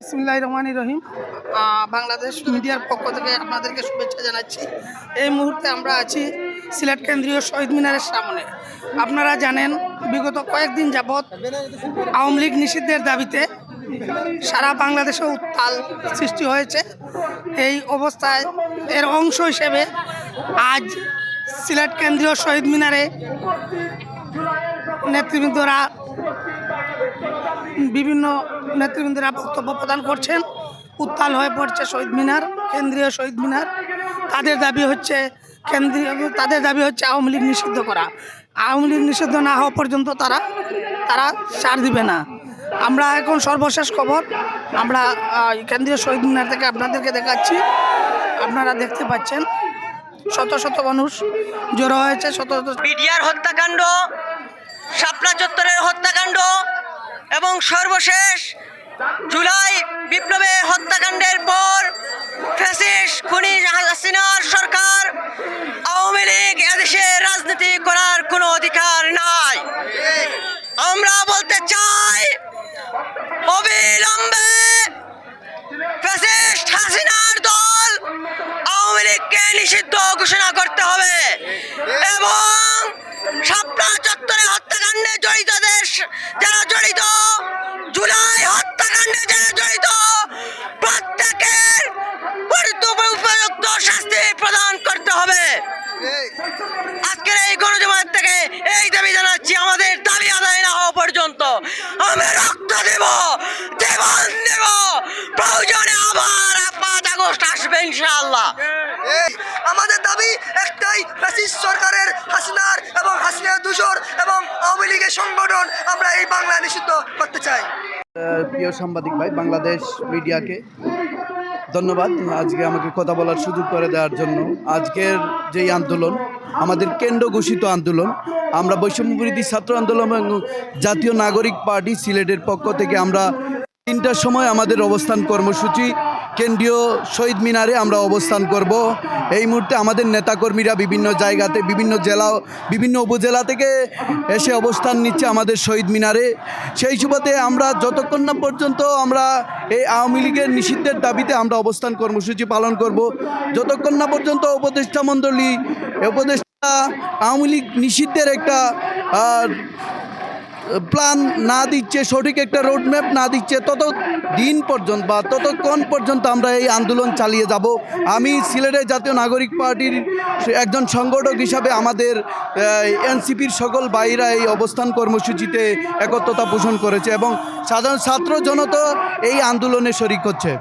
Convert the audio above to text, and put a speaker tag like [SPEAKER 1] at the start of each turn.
[SPEAKER 1] বিসমিল্লাহির রহমানির রহিম। বাংলাদেশ মিডিয়ার পক্ষ থেকে আপনাদেরকে শুভেচ্ছা জানাচ্ছি। এই মুহূর্তে আমরা আছি সিলেট কেন্দ্রীয় শহীদ মিনারের সামনে। আপনারা জানেন, বিগত কয়েকদিন যাবৎ আওয়ামী লীগ নিষিদ্ধের দাবিতে সারা বাংলাদেশে উত্তাল সৃষ্টি হয়েছে। এই অবস্থায় এর অংশ হিসেবে আজ সিলেট কেন্দ্রীয় শহীদ মিনারে নেতৃবৃন্দরা বিভিন্ন নেতৃবৃন্দরা বক্তব্য প্রদান করছেন। উত্তাল হয়ে পড়ছে শহীদ মিনার, কেন্দ্রীয় শহীদ মিনার। তাদের দাবি হচ্ছে কেন্দ্রীয়, তাদের দাবি হচ্ছে আওয়ামী লীগ নিষিদ্ধ করা। আওয়ামী লীগ নিষিদ্ধ না হওয়া পর্যন্ত তারা তারা ছাড় দিবে না। আমরা এখন সর্বশেষ খবর, আমরা কেন্দ্রীয় শহীদ মিনার থেকে আপনাদেরকে দেখাচ্ছি। আপনারা দেখতে পাচ্ছেন, শত শত মানুষ জড়ো হয়েছে, শত শত
[SPEAKER 2] বিডিআর হত্যাকাণ্ড, শাপলা চত্বরের হত্যাকাণ্ড এবং সর্বশেষ জুলাই বিপ্লবে হত্যাকাণ্ডের পর ফ্যাসিস খুনি হাসিনার সরকার আওয়ামী লীগ এদেশে রাজনীতি করার কোনো অধিকার নাই। আমরা বলতে চাই, অবিলম্বে ফ্যাসিস্ট হাসিনার দল আওয়ামী লীগকে নিষিদ্ধ ঘোষণা করতে হবে এবং শাপলা চত্বরে হত্যাকাণ্ডে জড়িতদের যারা জড়িত, জুলাই হত্যাকাণ্ডে যারা জড়িত, প্রত্যেকের উপযুক্ত শাস্তি প্রদান করতে হবে। আজকের এই থেকে এই দাবি জানাচ্ছি, আমাদের দাবি আদায় না হওয়া পর্যন্ত আমি রক্ত দেব জীবন দেব। প্রয়োজনে আবার পাঁচ আগস্ট আসবে ইনশাআল্লাহ।
[SPEAKER 3] আমাদের দাবি একটাই, ফ্যাসিস্ট সরকারের হাসিনার এবং হাসিনার দূষর এবং আওয়ামী লীগের সংগঠন আমরা এই বাংলা নিষিদ্ধ করতে চাই।
[SPEAKER 4] প্রিয় সাংবাদিক ভাই, বাংলাদেশ মিডিয়াকে ধন্যবাদ আজকে আমাকে কথা বলার সুযোগ করে দেওয়ার জন্য। আজকের যেই আন্দোলন, আমাদের কেন্দ্র ঘোষিত আন্দোলন, আমরা বৈষম্যবিরোধী ছাত্র আন্দোলন এবং জাতীয় নাগরিক পার্টি সিলেটের পক্ষ থেকে আমরা তিনটার সময় আমাদের অবস্থান কর্মসূচি কেন্দ্রীয় শহীদ মিনারে আমরা অবস্থান করব। এই মুহূর্তে আমাদের নেতাকর্মীরা বিভিন্ন জায়গাতে বিভিন্ন জেলা বিভিন্ন উপজেলা থেকে এসে অবস্থান নিচ্ছে আমাদের শহীদ মিনারে। সেই সুবাদে আমরা যতক্ষণ না পর্যন্ত আমরা এই আওয়ামী লীগের নিষিদ্ধের দাবিতে আমরা অবস্থান কর্মসূচি পালন করব যতক্ষণ না পর্যন্ত উপদেষ্টা মণ্ডলী উপদেষ্টা আওয়ামী লীগ নিষিদ্ধের একটা আহ, প্ল্যান না দিচ্ছে, সঠিক একটা রোডম্যাপ না দিচ্ছে তত দিন পর্যন্ত বা ততক্ষণ পর্যন্ত আমরা এই আন্দোলন চালিয়ে যাব। আমি সিলেটের জাতীয় নাগরিক পার্টির একজন সংগঠক হিসাবে আমাদের এনসিপির সকল বাইরা এই অবস্থান কর্মসূচিতে একত্রতা পোষণ করেছে এবং সাধারণ ছাত্র জনতা এই আন্দোলনে শরিক হচ্ছে।